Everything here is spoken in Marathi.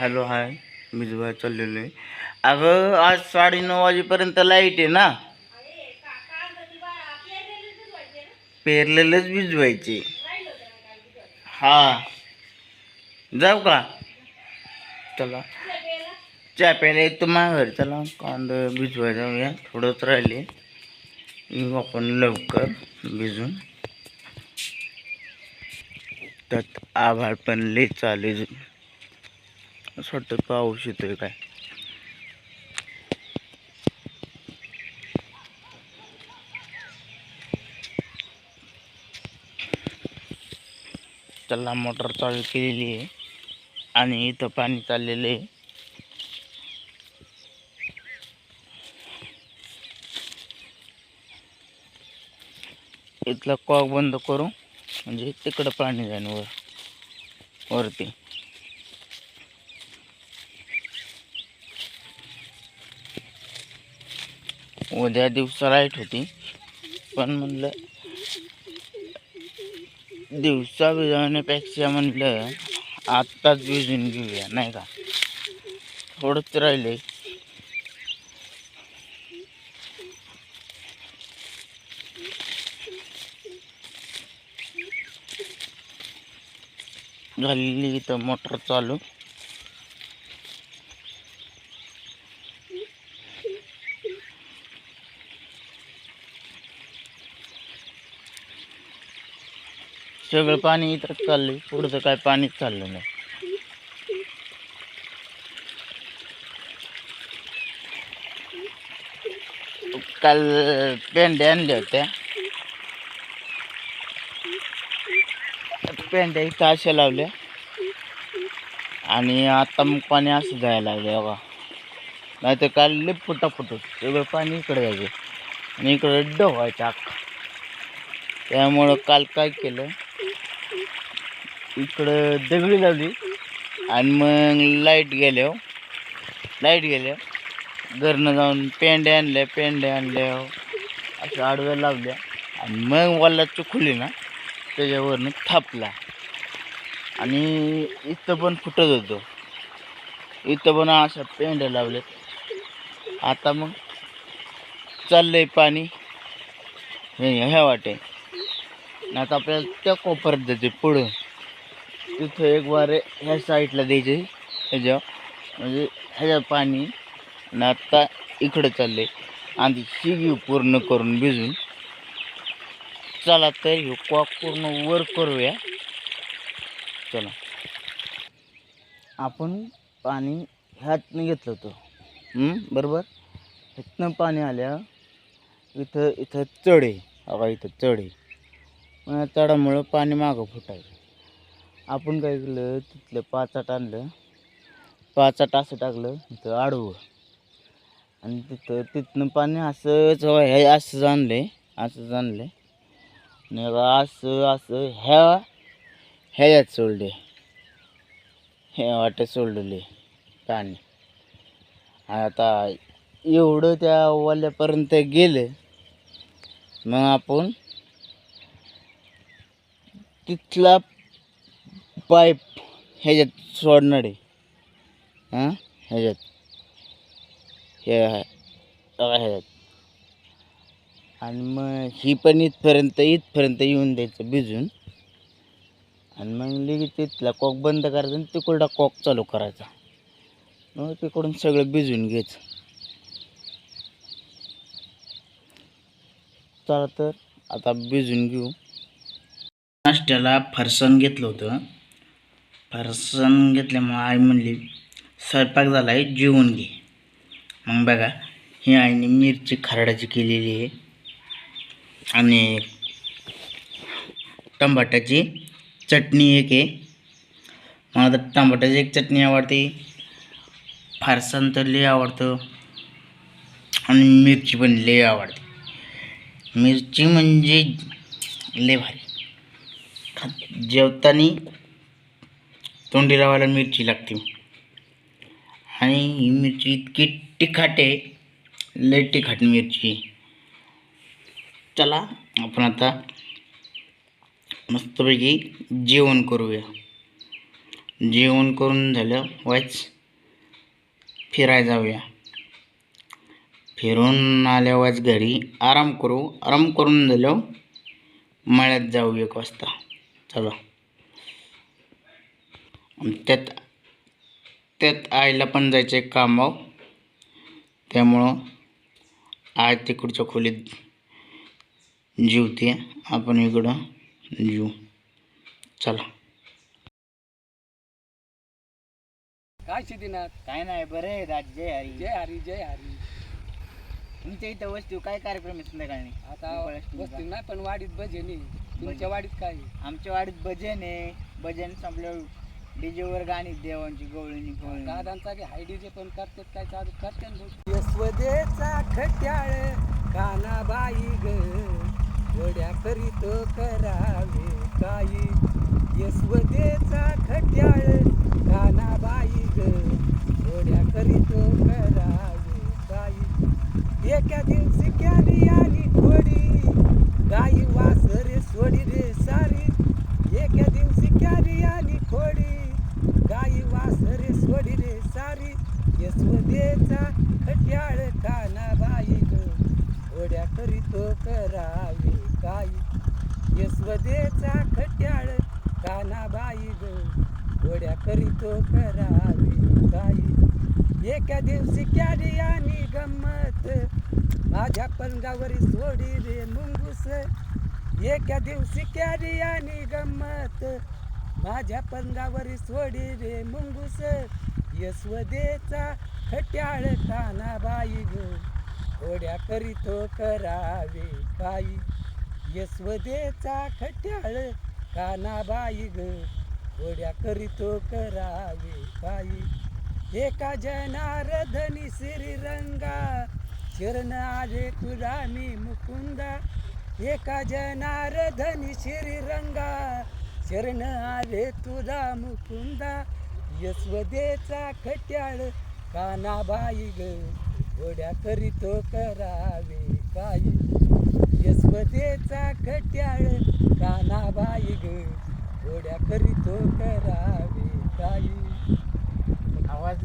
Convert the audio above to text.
Hello hi. मी जुवा चाललेलो आहे. अगं आज साडेनऊ वाजेपर्यंत लाइट आहे ना? पेरलेलंच भिजवायचे. हा. जाऊ का? चला. चहा प्यायला येतो माघार. चला कांदा भिजवाय जाऊया. थोडंच राहिले. येऊ आपण लवकर भिजून. त्यात आभाळ पण लई चालेल. असं वाटतं पाऊस येतोय काय? त्याला मोटर चालू केलेली आहे आणि इथं पाणी चाललेलं आहे. इथला कॉक बंद करू म्हणजे तिकडं पाणी जाईन वर वरती. उद्या दिवसा लाइट होती. पण म्हणलं दिवसा भिजवण्यापेक्षा म्हणलं आत्ताच भिजून घेऊया नाही का? थोडंच राहिले. झालेली इथं मोटर चालू. सगळं पाणी इथंच चाललंय. पुढचं काय पाणीच चाललं नाही. काल पेंड्या आणल्या होत्या. पेंड्या इथं अशा लावल्या. आणि आता मग पाणी असं जायला लागलं बघा. नाही तर काल लिप फुटाफुट सगळं पाणी इकडे जायचं. आणि इकडे डोवायचं अख्खा. त्यामुळं काल काय केलं? इकडं दगडी लावली. आणि मग लाइट गेल्या हो. लाइट गेल्या हो. घरनं जाऊन पेंड्या आणल्या पेंड्या आणल्या हो. अशा आडव्या लावल्या. आणि मग वाला चुकली ना त्याच्यावरनं थापला. आणि इथं पण फुटत होतो. इथं पण अशा पेंड्या लावल्यात. आता मग चाललंय पाणी. हे ह्या वाटे. नाही आता आपल्याला त्या कोपऱ्यात जाते पुढं. तिथं एक वारे ह्या साईडला द्यायचे. ह्याच्या म्हणजे ह्याच्या पाणी आणि आत्ता इकडं चाललंय आणि ही घेऊ पूर्ण करून भिजून. चला तर हे कॉक पूर्ण वर करूया. चला. आपण पाणी ह्यातनं घेतलं होतं. बरोबर? ह्यातनं पाणी आल्या इथं इथं चढ आहे. इथं चढ आहे. या चढामुळं पाणी मागं फुटायचं. आपण काय केलं तिथलं पाचाट आणलं. पाचाट असं टाकलं तिथं आडवं. आणि तिथं तिथनं पाणी असंच हे असंच आणलं असंच आणलं आणि असं असं ह्या ह्याच्यात सोडले ह्या वाटे सोडलेले पाणी. आता एवढं त्या वाल्यापर्यंत गेलं मग आपण तिथला पाईप ह्याच्यात सोडणार आहे. हां? ह्याच्यात. हे ह्याच्यात. आणि मग ही पण इथपर्यंत इथपर्यंत येऊन द्यायचं भिजून. आणि मग लगेच तिथला कॉक बंद करायचा आणि तिकडला कॉक चालू करायचा. मग तिकडून सगळं भिजून घ्यायचं. चला तर आता भिजून घेऊ. नाश्त्याला फरसाण घेतलं होतं. फरसाण घेतल्यामुळं आई म्हणली स्वयंपाक झाला आहे जेवून घे. मग बघा ही आईने मिरची खरडाची केलेली आहे आणि टमाट्याची चटणी एक आहे. मला तर टमाट्याची एक चटणी आवडते. फरसाण तर लई आवडतं आणि मिरची पण लई आवडते. मिरची म्हणजे लई भारी. खा जेवताना तोंडी लावायला मिरची लागते. आणि ही मिरची इतकी तिखट आहे लई तिखट मिरची चला आपण आता मस्तपैकी जेवण करूया. जेवण करून झालं वाच फिरायला जाऊया. फिरून आल्यावाच घरी आराम करू. आराम करून झालं मळ्यात जाऊ एक वाजता. चला. त्यात त्यात आईला पण जायचं आहे कामावर. त्यामुळं आज तिकडच्या खोलीत जीवते आपण इकडं जीव. चला. काय सिद्धीनाथ काय नाही बरं आहे राज. जय हरी. जय हरी जय हरी. तुमच्या इथं वस्तू काय कार्यक्रम आहे संध्याकाळी? आता? बसतील नाही पण वाडीत भजन आहे. तुमच्या वाडीत काय आहे? आमच्या वाडीत भजन आहे. भजन संपल्यावर डीजेवर गाणी देवांची गवळणी गवळणी दादांचा बी हाय डीजे पण करतात काय चालू करतात यशवदेचा खट्याळ कानाबाई ग. वड्या करीतो करावे काही. यशवदेचा खट्याळ कानाबाई ग. वड्या करीतो करावे काही. एका दिवशी क्यारी आली थोडी गाई वासरे सोडी रे सारी एका दिवशी क्यारी आली खोडी गाई वासरे सोडी रे सारी यशवदेचा खट्याळ कानाबाई ग ओढ्या करीतो करावे काही यशवदेचा खट्याळ कानाबाई ग. करी करीतो करावे काही एका दिवशी क्यारी आणि गंमत. माझ्या पलंगावरी सोडी रे मुंगूस. एका दिवशी कॅरी आणि गंमत. माझ्या पंगावरी सोडी रे मुंगूस. यशवदेचा खट्याळ कानाबाई ग. ओढ्या करीतो करावे काही यस्वदेचा खट्याळ कानाबाई ग. ओढ्या करीतो करावे काही एका जनारधनी श्रीरंगा शरण आले तुला मी मुकुंदा. एका जनारधनी श्रीरंगा शरण आले तुला मुकुंदा. यस्वदेचा खट्याळ कानाबाई ग. घोड्या करी तो करावे काय यस्पतेचा खट्याळ कानाबाई ग. करी तो करावे काय आवाज